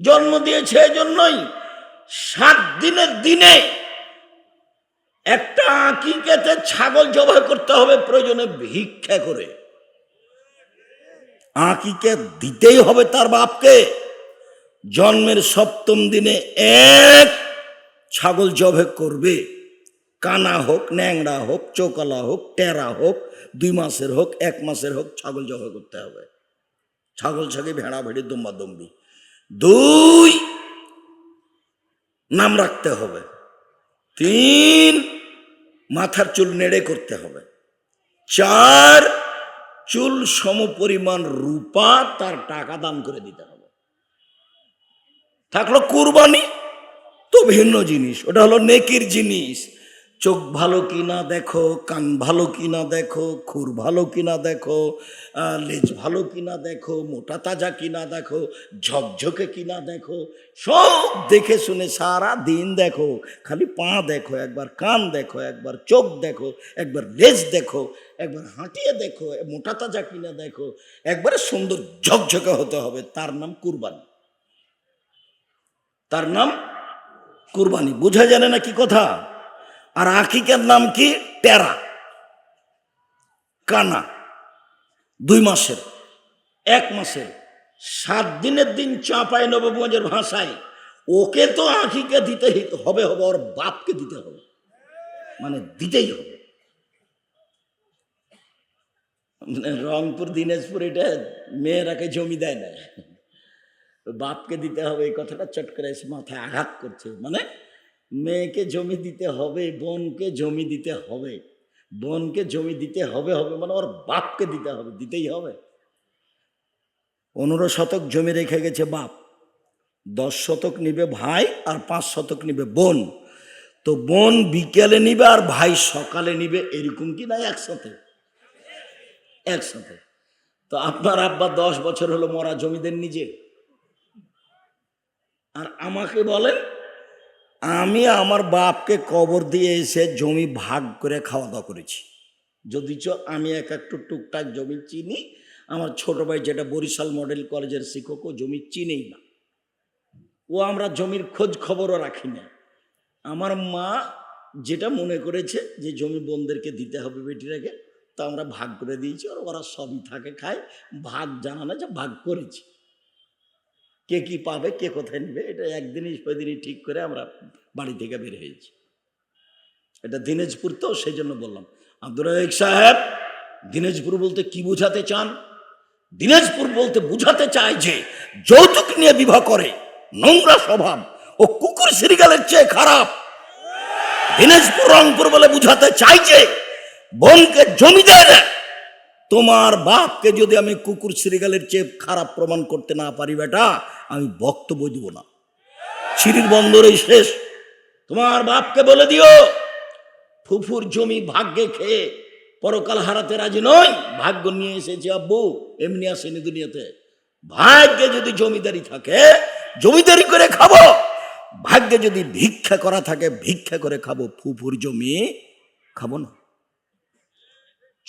জন্ম দিয়েছে এজন্যই সাত দিনের দিনে একটা আঁকিকেতে ছাগল জবাই করতে হবে প্রয়োজনে ভিক্ষা করে। আঁকিকে দিতেই হবে তার বাপকে। জন্মের সপ্তম দিনে এক ছাগল জবে করবে। কানা হোক ন্যাংরা হোক, চোকালা হোক, টেরা হোক, দুই মাসের হোক, এক মাসের হোক ছাগল জবে করতে হবে। ছাগল ছাগে ভেড়া ভেড়ি দম্বা দম্বি। দুই নাম রাখতে হবে। তিন মাথার চুল নেড়ে করতে হবে। চার চুল সমপরিমাণ রূপা তার টাকা দান করে দিতে হবে। থাকল কুরবানি, তো ভিন্ন জিনিস। ওটা হলো নেকির জিনিস। চোখ ভালো কিনা দেখো, কান ভালো কিনা দেখো, খুর ভালো কিনা দেখো লেজ ভালো কিনা দেখো, মোটা তাজা কিনা দেখো, ঝকঝকে কিনা দেখো, সব দেখে শুনে সারা দিন দেখো, খালি পা দেখো একবার, কান দেখো একবার, চোখ দেখো একবার, লেজ দেখো একবার, হাঁটিয়ে দেখো, মোটা তাজা কিনা দেখো, একবারে সুন্দর ঝকঝকে হতে হবে। তার নাম কুরবানি। তার নাম কুরবানি। বোঝা জানে না কি কথা? আর আকিকের নাম কি? টেরা। কানা। দুই মাসের। এক মাসের। সাত দিনের দিন চাঁপায় নবগঞ্জের ভাষায়। ওকে তো আঁকিকে দিতে হবে হবে, ওর বাপকে দিতে হবে। মানে দিতেই হবে। মানে রংপুর, দিনাজপুর, এটা মেয়েরাকে জমি দেয় না। বাপকে দিতে হবে, এই কথাটা চট করে এসে মাথায় আঘাত করছে। মানে মেয়েকে জমি দিতে হবে, বোনকে জমি দিতে হবে। বোনকে জমি দিতে হবে হবে মানে ওর বাপকে দিতে হবে, দিতেই হবে। পনেরো শতক জমি রেখে গেছে বাপ। দশ শতক নিবে ভাই আর পাঁচ শতক নিবে বোন। তো বোন বিকেলে নিবে আর ভাই সকালে নিবে, এরকম কি না একসাথে? একসাথে। তো আপনার আব্বা দশ বছর হলো মরা জমি দেন নিজে। আর আমাকে বলেন আমি আমার বাপকে কবর দিয়ে এসে জমি ভাগ করে খাওয়া দাওয়া করেছি। যদিচ আমি এক একটু টুকটাক জমি চিনি, আমার ছোট ভাই যেটা বরিশাল মডেল কলেজের শিক্ষক, ও জমি চিনেই না। ও আমরা জমির খোঁজ খবরও রাখি না। আমার মা যেটা মনে করেছে যে জমি বোনদেরকে দিতে হবে বেটিটাকে, তা আমরা ভাগ করে দিয়েছি আর ওরা সবই থাকে, খায়, ভাগ জানা না যে ভাগ করেছি। কে কি পাবে, কে কোথায় নেবে, এটা একদিনই সেদিনই ঠিক করে আমরা বাড়ি থেকে বের হয়েছি। এটা দিনাজপুর তো, সেই জন্য বললাম। আব্দুর রাজাক সাহেব, দিনাজপুর বলতে কি বুঝাতে চান? দিনাজপুর বলতে বুঝাতে চায় যে, যৌতুক নিয়ে বিবাহ করে, নোংরা স্বভাব ও কুকুর সিরিগালের চেয়ে খারাপ। দিনাজপুর রংপুর বলে বুঝাতে চাইছে বোনকে জমি দেয় তোমার বাপকে যদি আমি কুকুর সিরিগালের চেয়ে খারাপ প্রমাণ করতে না পারি বেটা, আমি বক্তব্য দিব না। সিঁড়ির বন্দরেই শেষ। তোমার বাপকে বলে দিও, ফুফুর জমি ভাগ্যে খেয়ে পরকাল হারাতে রাজি নয়, ভাগ্য নিয়ে এসেছে আব্বু, এমনি আসেনি দুনিয়াতে। ভাগ্যে যদি জমিদারি থাকে, জমিদারি করে খাব। ভাগ্যে যদি ভিক্ষা করা থাকে, ভিক্ষা করে খাব। ফুফুর জমি খাব না।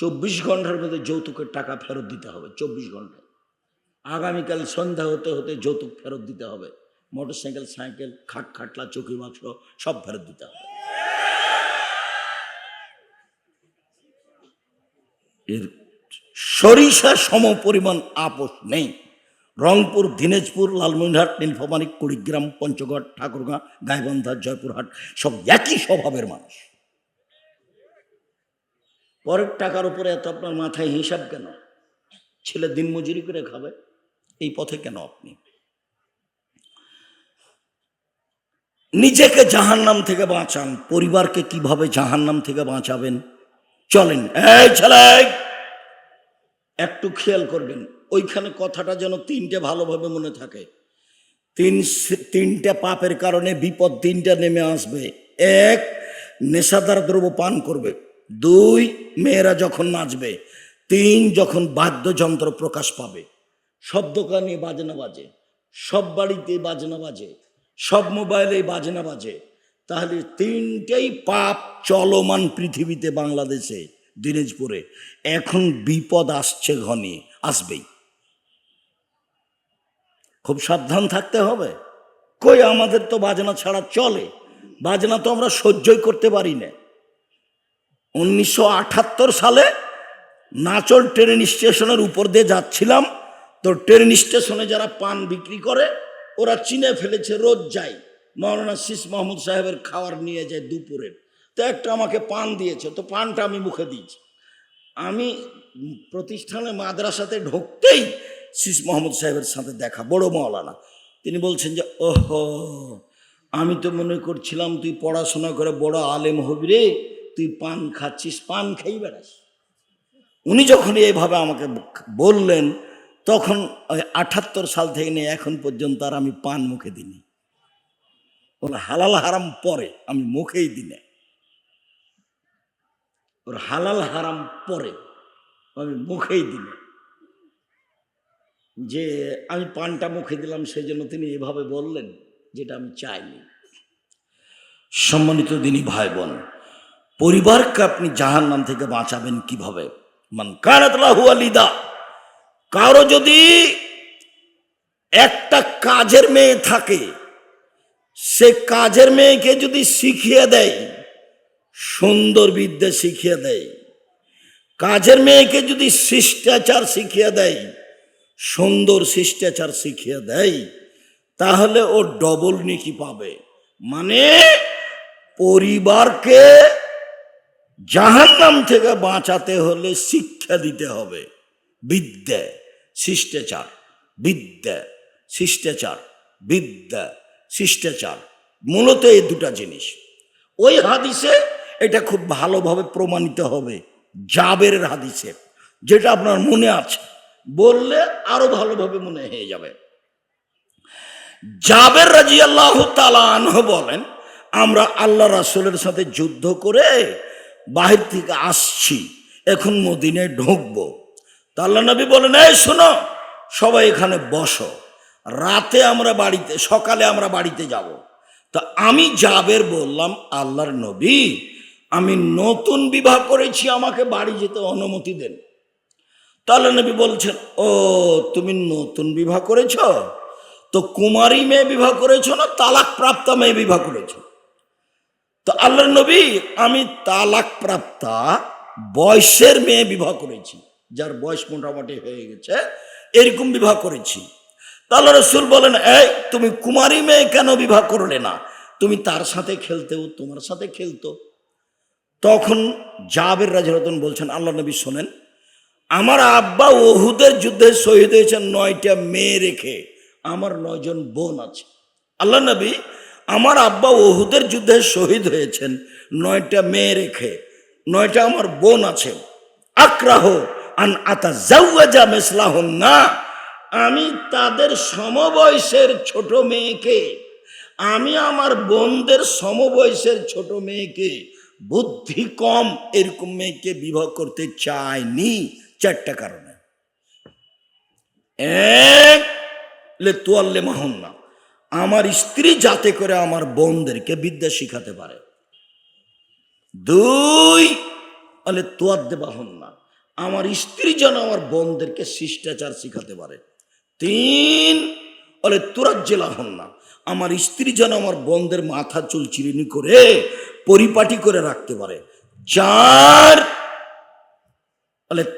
চব্বিশ ঘণ্টার মধ্যে যৌতুকের টাকা ফেরত দিতে হবে, চব্বিশ ঘণ্টা আগামীকাল সন্ধ্যা হতে হতে যৌতুক ফেরত দিতে হবে। মোটর সাইকেল সাইকেল খাট, খাটলা চৌকি বাক্স সব ফেরত দিতে হবে। এর সরিষা সম পরিমাণ আপোষ নেই। রংপুর, দিনাজপুর, লালমনিরহাট, নীলফামারী, কুড়িগ্রাম, পঞ্চগড়, ঠাকুরগাঁ, গাইবান্ধা, জয়পুরহাট সব একই স্বভাবের মানুষ। পরের টাকার উপরে এত আপনার মাথায় হিসাব কেন? ছেলে দিনমজুরি করে খাবে, এই পথে কেন আপনি? নিজেকে জাহান্নাম থেকে বাঁচান, পরিবারকে কীভাবে জাহান্নাম থেকে বাঁচাবেন? চলেন, এই ছেলে, একটু খেয়াল করবেন, ওইখানে কথাটা যেন তিনটে ভালোভাবে মনে থাকে। তিন তিনটে পাপের কারণে বিপদ তিনটা নেমে আসবে। এক, নেশাদার দ্রব্য পান করবে। দুই, মেয়েরা যখন নাচবে, তিন যখন বাদ্যযন্ত্র প্রকাশ পাবে, সব দোকানে বাজনা বাজে, সব বাড়িতে বাজনা বাজে, সব মোবাইলে বাজনা বাজে, তাহলে তিনটেই পাপ চলমান পৃথিবীতে, বাংলাদেশে, দিনাজপুরে। এখন বিপদ আসছে ঘনিয়ে আসবেই। খুব সাবধান থাকতে হবে। কই আমাদের তো বাজনা ছাড়া চলে। বাজনা তো আমরা সহ্যই করতে পারি না। উনিশশো সালে নাচল ট্রেন স্টেশনের উপর দিয়ে যাচ্ছিলাম। তো ট্রেন স্টেশনে যারা পান বিক্রি করে, ওরা চিনে ফেলেছে, রোজ যায় মৌলানা শীষ মাহমুদ সাহেবের খাবার নিয়ে যায় দুপুরের তো একটা আমাকে পান দিয়েছে, তো পানটা আমি মুখে দিয়েছি। আমি প্রতিষ্ঠানে মাদ্রাসাতে ঢুকতেই শীষ মোহাম্মদ সাহেবের সাথে দেখা, বড় মৌলানা। তিনি বলছেন যে, ওহো, আমি তো মনে করছিলাম তুই পড়াশোনা করে বড় আলেম হবি রে। তুই পান খাচ্ছিস, পান খাই বেড়াস। উনি যখন এইভাবে আমাকে বললেন, তখন ওই আঠাত্তর সাল থেকে নিয়ে এখন পর্যন্ত আর আমি পান মুখে দিনি ওর হালাল হারাম পরে আমি মুখেই দিনে ওর হালাল হারাম পরে আমি মুখেই দিনে যে আমি পানটা মুখে দিলাম সেই জন্য তিনি এভাবে বললেন, যেটা আমি চাইনি। সম্মানিত দিনী ভাই বোন পরিবারকে আপনি জাহান নাম থেকে বাঁচাবেন কীভাবে? মান কারাতলাহু কারও যদি একটা কাজের মেয়ে থাকে, সে কাজের মেয়েকে যদি শিখিয়ে দেয়, সুন্দর বিদ্যা শিখিয়ে দেয়, কাজের মেয়েকে যদি শিষ্টাচার শিখিয়ে দেয়, সুন্দর শিষ্টাচার শিখিয়ে দেয়, তাহলে ও ডবল নিকি পাবে। মানে পরিবারকে জাহান্নাম থেকে বাঁচাতে হলে শিক্ষা দিতে হবে। বিদ্যা, শিষ্টাচার বিদ্যা শিষ্টাচার বিদ্যা, শিষ্টাচার, মূলত এই দুটা জিনিস। ওই হাদিসে এটা খুব ভালোভাবে প্রমাণিত হবে জাবের হাদিসে, যেটা আপনার মনে আছে। বললে আরও ভালোভাবে মনে হয়ে যাবে। জাবের রাজি আল্লাহ তালাহ বলেন, আমরা আল্লাহ রাসুলের সাথে যুদ্ধ করে বাহির থেকে আসছি, এখন মদিনায় ঢুকবো। তা নবী বলেন, এই শোনো, সবাই এখানে বসো। রাতে আমরা বাড়িতে, সকালে আমরা বাড়িতে যাব। তা আমি জাবের বললাম, আল্লাহর নবী, আমি নতুন বিবাহ করেছি, আমাকে বাড়ি যেতে অনুমতি দেন। তাহলে নবী বলছেন, ও, তুমি নতুন বিবাহ করেছ? তো কুমারী মেয়ে বিবাহ করেছ না তালাক প্রাপ্ত মেয়ে বিবাহ করেছ? তো আল্লাহ নবী, আমি তালাক প্রাপ্তা বয়সের মেয়ে বিবাহ করেছি। যার বয়স মোটামুটি হয়ে গেছে, এরকম বিবাহ করেছি। তাহলে রসুল বলেন, এই, তুমি কুমারী মেয়ে কেন বিবাহ করলে না? তুমি তার সাথে খেলতেও, তোমার সাথে খেলতো। তখন জাবের রাজরতন বলছেন আল্লাহ নবী শোনেন, আমার আব্বা ওহুদের যুদ্ধে শহীদ হয়েছেন নয়টা মেয়ে রেখে, আমার নয়জন বোন আছে। আল্লাহ নবী আমার আব্বা ওহুদের যুদ্ধে শহীদ হয়েছেন। নয়টা মেয়ে রেখে, নয়টা আমার বোন আছে। আক্রাহ আন আতা জাউজা মেসলাহন না আমি তাদের সমবয়সের ছোট মেয়েকে, আমি আমার বোনদের সমবয়সের ছোট মেয়েকে, বুদ্ধি কম এরকম মেয়েকে বিবাহ করতে চাইনি চারটা কারণে। এক, লে তোয়াল্লে মাহন্না আমার স্ত্রী যাতে করে আমার বোনদেরকে বিদ্যা শিখাতে পারে। দুই বলে হন না আমার স্ত্রী যেন আমার বোনদেরকে শিষ্টাচার শিখাতে পারে। তিন বলে জেলা হন না আমার স্ত্রী যেন আমার বোনদের মাথা চুল চিরিনি করে পরিপাটি করে রাখতে পারে। চার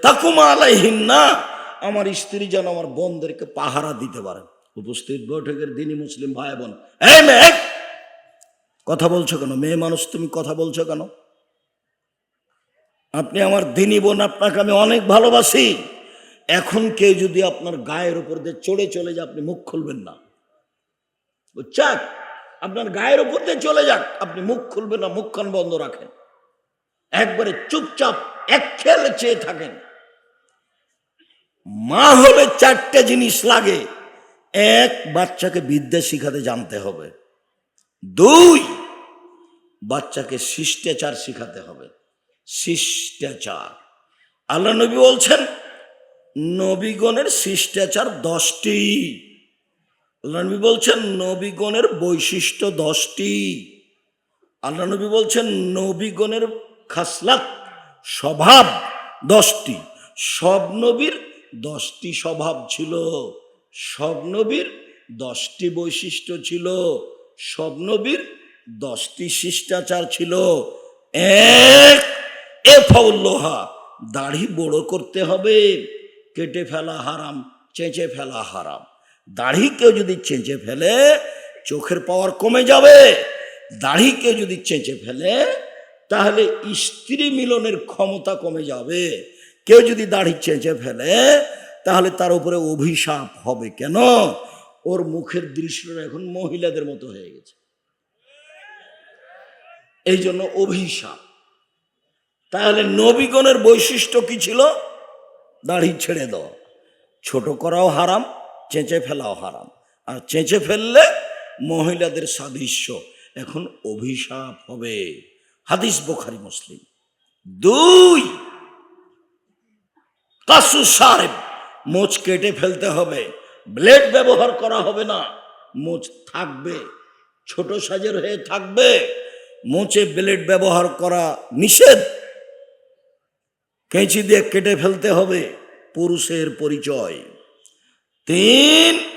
তাকুমা আলাইহিন না আমার স্ত্রী যেন আমার বোনদেরকে পাহারা দিতে পারে। উপস্থিত বৈঠকের দিনই মুসলিম ভাই বোন। কথা বলছো কেন? মেয়ে মানুষ, তুমি কথা বলছো কেন? আপনি আমার দিনী বোন, আপনাকে আমি অনেক ভালোবাসি। এখন কেউ যদি আপনার গায়ের উপর দিয়ে চড়ে চলে যায়, আপনি মুখ খুলবেন না। বুঝছেন? আপনার গায়ের উপর দিয়ে চলে যাক, আপনি মুখ খুলবেন না, মুখখান বন্ধ রাখেন। একবারে চুপচাপ এক খেলে চেয়ে থাকেন। মা হলে চারটে জিনিস লাগে। এক বাচ্চাকে বিদ্যা শিখাতে জানতে হবে। দুই বাচ্চাকে শিষ্টাচার শিখাতে হবে। শিষ্টাচার। আল্লাহ নবী বলছেন, নবীগণের শিষ্টাচার দশটি। আল্লাহ নবী বলছেন, নবীগণের বৈশিষ্ট্য দশটি। আল্লাহ নবী বলছেন, নবীগণের খাসলাত, স্বভাব দশটি। সব নবীর দশটি স্বভাব ছিল। সব নবীর দশটি বৈশিষ্ট্য ছিল। সব নবীর দশটি শিষ্টাচার ছিল। এক, এ ফাউল্লোহা দাড়ি বড় করতে হবে, কেটে ফেলা হারাম, চেঁচে ফেলা হারাম। দাড়ি কেউ যদি চেঁচে ফেলে, চোখের পাওয়ার কমে যাবে। দাড়ি কেউ যদি চেঁচে ফেলে, তাহলে স্ত্রী মিলনের ক্ষমতা কমে যাবে। কেউ যদি দাড়ি চেঁচে ফেলে তাহলে তার উপরে অভিশাপ হবে কেন? ওর মুখের দৃশ্যটা এখন মহিলাদের মতো হয়ে গেছে। এই জন্য অভিশাপ। তাহলে নবীগণের বৈশিষ্ট্য কি ছিল? দাড়ি ছেড়ে দেওয়া ছোট করাও হারাম, চেঁচে ফেলাও হারাম। আর চেঁচে ফেললে মহিলাদের সাদৃশ্য এখন অভিশাপ হবে। হাদিস বোখারি, মুসলিম। দুই। কাসু সাহেব মোচ কেটে ফেলতে হবে। ব্লেড ব্যবহার করা হবে না। মোচ থাকবে। ছোট সাজের হয়ে থাকবে। মোচে ব্লেড ব্যবহার করা নিষেধ। কেঁচি দিয়ে কেটে ফেলতে হবে। পুরুষের পরিচয়। তিন,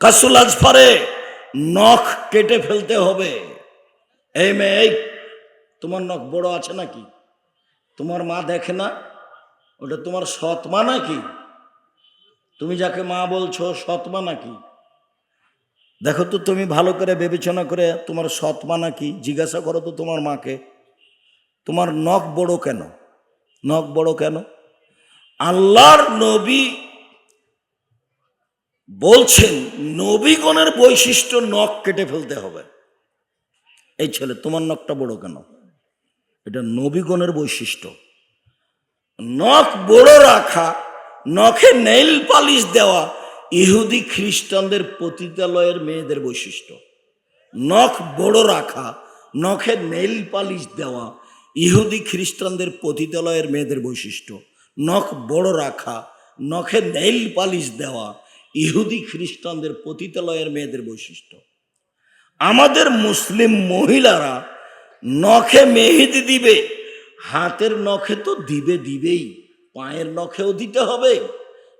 কাসুল আজফারে নখ কেটে ফেলতে হবে। এই মেয়ে তোমার নখ বড় আছে নাকি? তোমার মা দেখে না? ওটা তোমার সৎ মা নাকি? তুমি যাকে মা বলছো, সৎ মা নাকি? দেখো তো তুমি ভালো করে বিবেচনা করে তোমার সৎ মা নাকি? জিজ্ঞাসা করো তো তোমার মাকে। তোমার নখ বড় কেন? নখ বড় কেন? আল্লাহর নবী বলছেন, নবীগণের বৈশিষ্ট্য নখ কেটে ফেলতে হবে। এই ছেলে, তোমার নখটা বড় কেন? এটা নবীগণের বৈশিষ্ট্য। নখ বড় রাখা নখে নেইল পালিশ দেওয়া ইহুদি খ্রিস্টানদের পতিতালয়ের মেয়েদের বৈশিষ্ট্য। নখ বড় রাখা, নখে নেইল পালিশ দেওয়া ইহুদি খ্রিস্টানদের পতিতালয়ের মেয়েদের বৈশিষ্ট্য। নখ বড় রাখা, নখে নেইল পালিশ দেওয়া ইহুদি খ্রিস্টানদের পতিতালয়ের মেয়েদের বৈশিষ্ট্য। আমাদের মুসলিম মহিলারা নখে মেহেদি দিবে, হাতের নখে তো দিবে দিবেই। পায়ের নখেও দিতে হবে,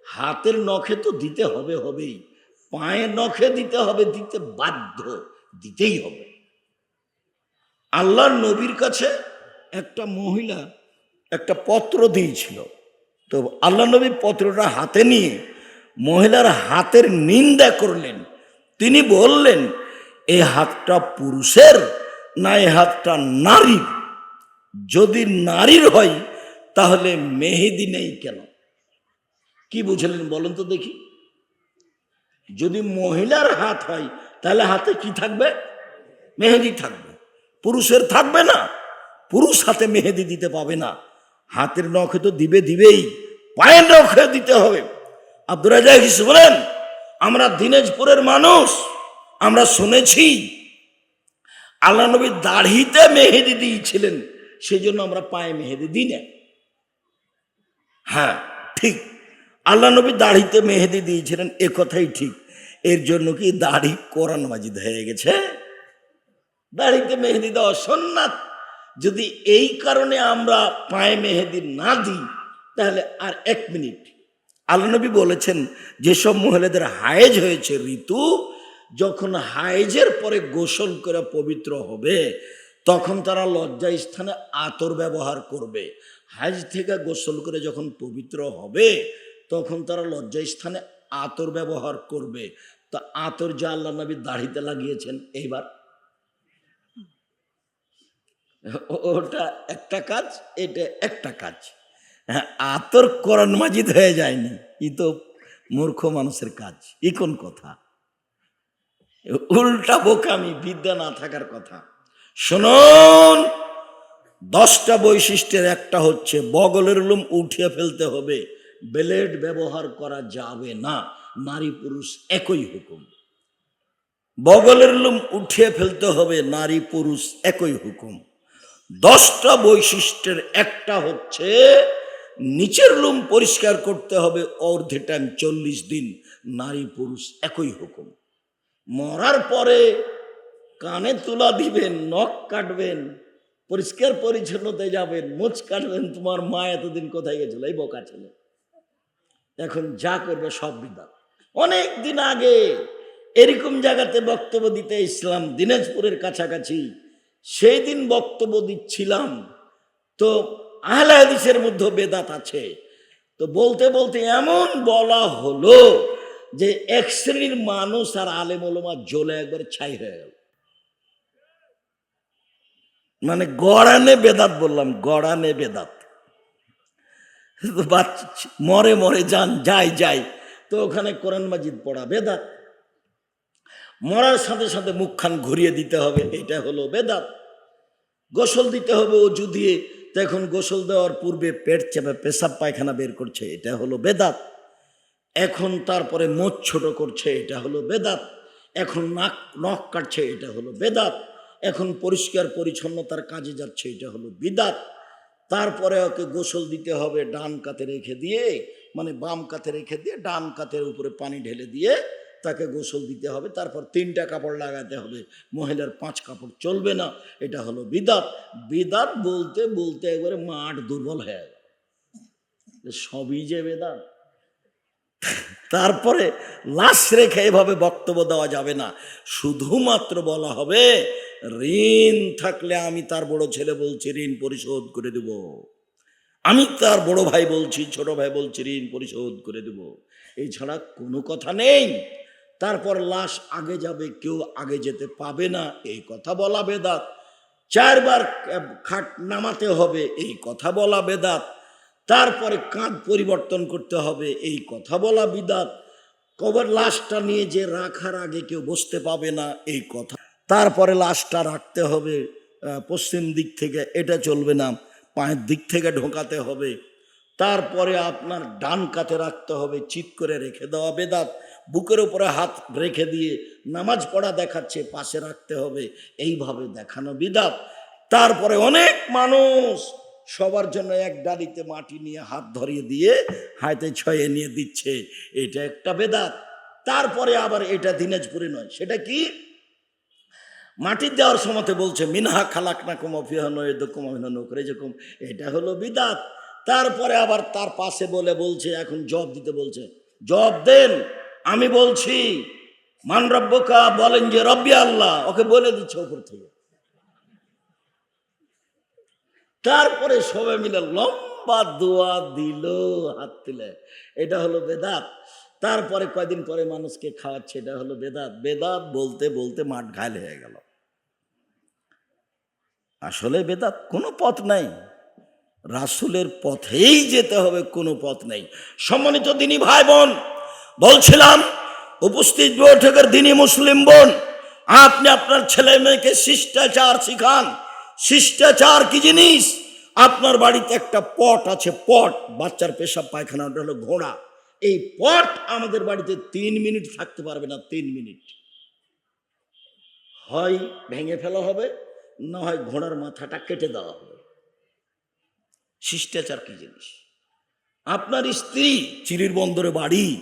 হাতের নখে তো দিতে হবে হবেই। পায়ের নখে দিতে হবে, দিতে বাধ্য, দিতেই হবে। আল্লাহর নবীর কাছে একটা মহিলা একটা পত্র দিয়েছিল। তো আল্লাহ নবী পত্রটা হাতে নিয়ে মহিলার হাতের নিন্দা করলেন। তিনি বললেন এই হাতটা পুরুষের না এই হাতটা নারীর? যদি নারীর হয় তাহলে মেহেদি নেই কেন? কি বুঝলেন বলেন তো দেখি। যদি মহিলার হাত হয়, তাহলে হাতে কি থাকবে? মেহেদি থাকবে। পুরুষের থাকবে না। পুরুষ হাতে মেহেদি দিতে পাবে না। হাতের নখে তো দিবে দিবেই। পায়ের নখে দিতে হবে। আব্দুর রাজা কিছু বলেন? আমরা দিনাজপুরের মানুষ। আমরা শুনেছি, আল্লাহ নবী দাড়িতে মেহেদি দিয়েছিলেন। সেই জন্য আমরা পায়ে মেহেদি দিই না। হ্যাঁ ঠিক। আল্লাহ নবী দাড়িতে মেহেদি দিয়েছিলেন, এ কথাই ঠিক। এর জন্য কি দাড়ি কোরআন মাজিদ হয়ে গেছে? দাড়িতে মেহেদি দেওয়া সন্ন্যাত। যদি এই কারণে আমরা পায়ে মেহেদি না দিই, তাহলে আর এক মিনিট। আল্লাহ নবী বলেছেন, যেসব মহিলাদের হায়েজ হয়েছে ঋতু, যখন হায়েজের পরে গোসল করে পবিত্র হবে, তখন তারা লজ্জা স্থানে আতর ব্যবহার করবে। হাজ থেকে গোসল করে যখন পবিত্র হবে, তখন তারা লজ্জা স্থানে আতর ব্যবহার করবে। তা আতর যা আল্লাহ নবী দাড়িতে লাগিয়েছেন, এইবার? ওটা একটা কাজ, এটা একটা কাজ। হ্যাঁ আতর করণ মাজিদ হয়ে যায়নি, ই তো মূর্খ মানুষের কাজ, ই কোন কথা? উল্টা বোকামি, বিদ্যা না থাকার কথা। শুনুন! দশটা বৈশিষ্ট্যের একটা হচ্ছে বগলের লোম উঠিয়ে ফেলতে হবে। ব্লেড ব্যবহার করা যাবে না। নারী পুরুষ একই হুকুম। বগলের লোম উঠিয়ে ফেলতে হবে, নারী পুরুষ একই হুকুম। দশটা বৈশিষ্ট্যের একটা হচ্ছে, নিচের লোম পরিষ্কার করতে হবে অর্ধে টাইম চল্লিশ দিন, নারী পুরুষ একই হুকুম। মরার পরে কানে তুলা দিবেন, নখ কাটবেন পরিষ্কার পরিচ্ছন্নতায় যাবেন মোচ কাটবেন, তোমার মা এতদিন কোথায় গেছিল? এই বোকা ছেলে। এখন যা করবে সব বিদাত। অনেক দিন আগে এরকম জায়গাতে বক্তব্য দিতে ইসলাম দিনাজপুরের কাছাকাছি। সেই দিন বক্তব্য দিচ্ছিলাম। তো আহলে মধ্যে বেদাত আছে। তো বলতে বলতে এমন বলা হলো যে এক শ্রেণির মানুষ আর আলেম ওলমা জ্বলে একবার ছাই হয়ে গেল। মানে গড়ানে বেদাত বললাম, গড়ানে বেদাত। মরে মরে যান, যাই যাই। তো ওখানে কোরআন মাজিদ পড়া বেদাত। মরার সাথে সাথে মুখখান ঘুরিয়ে দিতে হবে, এটা হলো বেদাত। গোসল দিতে হবে অজু দিয়ে, তো এখন গোসল দেওয়ার পূর্বে পেট চেপে পেশাব পায়খানা বের করছে, এটা হলো বেদাত। এখন তারপরে মোচ ছোট করছে, এটা হলো বেদাত। এখন নাক, নখ কাটছে, এটা হলো বেদাত। এখন পরিষ্কার পরিচ্ছন্নতার কাজে যাচ্ছে, এটা হলো বিদাত। তারপরে ওকে গোসল দিতে হবে, ডান কাতে রেখে দিয়ে মানে বাম কাতে রেখে দিয়ে, ডান কাতের উপরে পানি ঢেলে দিয়ে তাকে গোসল দিতে হবে। তারপর তিনটা কাপড় লাগাতে হবে, মহিলার পাঁচ কাপড় চলবে না, এটা হলো বিদাত। বিদাত বলতে বলতে একবারে মাঠ দুর্বল হয়ে গেল। সবই যে বেদাত। তারপরে লাশ রেখে এভাবে বক্তব্য দেওয়া যাবে না। শুধুমাত্র বলা হবে, ঋণ থাকলে আমি তার বড় ছেলে বলছি, ঋণ পরিশোধ করে দেব। আমি তার বড় ভাই বলছি, ছোট ভাই বলছি, ঋণ পরিশোধ করে দেব। এছাড়া কোনো কথা নেই। তারপর লাশ আগে যাবে, কেউ আগে যেতে পাবে না এই কথা বলা বেদাত। চারবার খাট নামাতে হবে, এই কথা বলা বেদাত। তারপরে কাঁধ পরিবর্তন করতে হবে। এই কথা বলা বিদাত। কবর লাশটা নিয়ে যে রাখার আগে কেউ বসতে পাবে না, এই কথা। তারপরে লাশটা রাখতে হবে পশ্চিম দিক থেকে। এটা চলবে না, পায়ের দিক থেকে ঢোকাতে হবে। তারপরে আপনার ডান কাতে রাখতে হবে চিৎ করে রেখে দেওয়া বেদাত। বুকের উপরে হাত রেখে দিয়ে নামাজ পড়া দেখাচ্ছে, পাশে রাখতে হবে। এইভাবে দেখানো বিদাত। তারপরে অনেক মানুষ সবার জন্য এক ডালিতে মাটি নিয়ে হাত ধরিয়ে দিয়ে হাতে ছয়ে নিয়ে দিচ্ছে। এটা একটা বেদাত। তারপরে আবার এটা দিনাজপুরে নয়। সেটা কি? মাটি দেওয়ার সময়তে বলছে, মিনহা খালাক না কুমা ফিহানো এ কুমানো করে যেরকম এটা হলো বিদাত। তারপরে আবার তার পাশে বলে বলছে, এখন জব দিতে বলছে জব দেন, আমি বলছি মান রব্বকা বলেন যে, রব্বি আল্লাহ, ওকে বলে দিচ্ছে ওপর থেকে। তারপরে সবাই মিলে লম্বা দোয়া দিল, হাত তুলে। এটা হলো বেদাত। তারপরে কয়দিন পরে মানুষকে খাওয়াচ্ছে, এটা হলো বেদাত। বেদাত বলতে বলতে মাঠ ঘায়ল হয়ে গেল। আসলে বেদাত কোনো পথ নাই। রাসুলের পথেই যেতে হবে, কোনো পথ নেই। সম্মানিত দিনী ভাই বোন বলছিলাম, উপস্থিত বৈঠকের দিনী মুসলিম বোন, আপনি আপনার ছেলে মেয়েকে শিষ্টাচার শিখান। শিষ্টাচার কি জিনিস? আপনার বাড়িতে একটা পট আছে, পট। বাচ্চার পেশাব পায়খানা, ওটা হলো ঘোড়া। এই পট আমাদের বাড়িতে তিন মিনিট থাকতে পারবে না, তিন মিনিট। হয় ভেঙে ফেলা হবে, না হয় ঘোড়ার মাথাটা কেটে দেওয়া হবে। শিষ্টাচার কি জিনিস? আপনার স্ত্রী চিরির বন্দরে বাড়ি,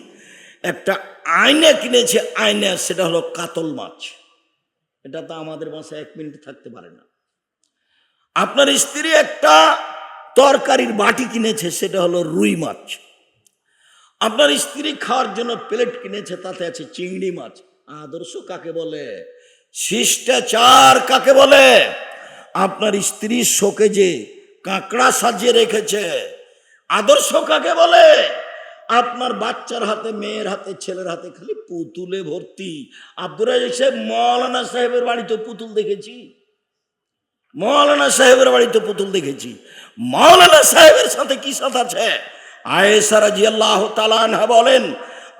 একটা আয়না কিনেছে, আয়না, সেটা হলো কাতল মাছ। এটা তো আমাদের বাসায় এক মিনিট থাকতে পারে না। আপনার স্ত্রী একটা তরকারির বাটি কিনেছে, সেটা হলো রুই মাছ। আপনার স্ত্রী খাওয়ার জন্য প্লেট কিনেছে, তাতে আছে চিংড়ি মাছ। আদর্শ কাকে বলে? শিষ্টাচার কাকে বলে? আপনার স্ত্রী শোকে যে কাঁকড়া সাজিয়ে রেখেছে। আদর্শ কাকে বলে? আপনার বাচ্চার হাতে, মেয়ের হাতে, ছেলের হাতে খালি পুতুলে ভর্তি। আব্দুর সাহেব, মৌলানা সাহেবের বাড়িতে পুতুল দেখেছি। মৌলানা সাহেবের বাড়িতে পুতুল দেখেছি। মৌলানা সাহেবের সাথে কি সাথ আছে? আয়েসারা জি আল্লাহ তালানহা বলেন,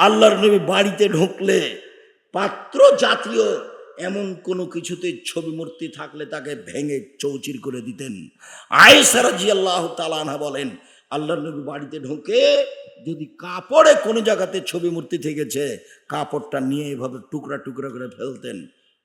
আল্লাহর নবী বাড়িতে ঢুকলে পাত্র জাতীয় এমন কোনো কিছুতে ছবি মূর্তি থাকলে তাকে ভেঙে চৌচির করে দিতেন। আয়েসারা জি আল্লাহ তালানহা বলেন, আল্লাহর নবী বাড়িতে ঢুকে যদি কাপড়ে কোনো জায়গাতে ছবি মূর্তি থেকেছে, কাপড়টা নিয়ে এভাবে টুকরা টুকরা করে ফেলতেন।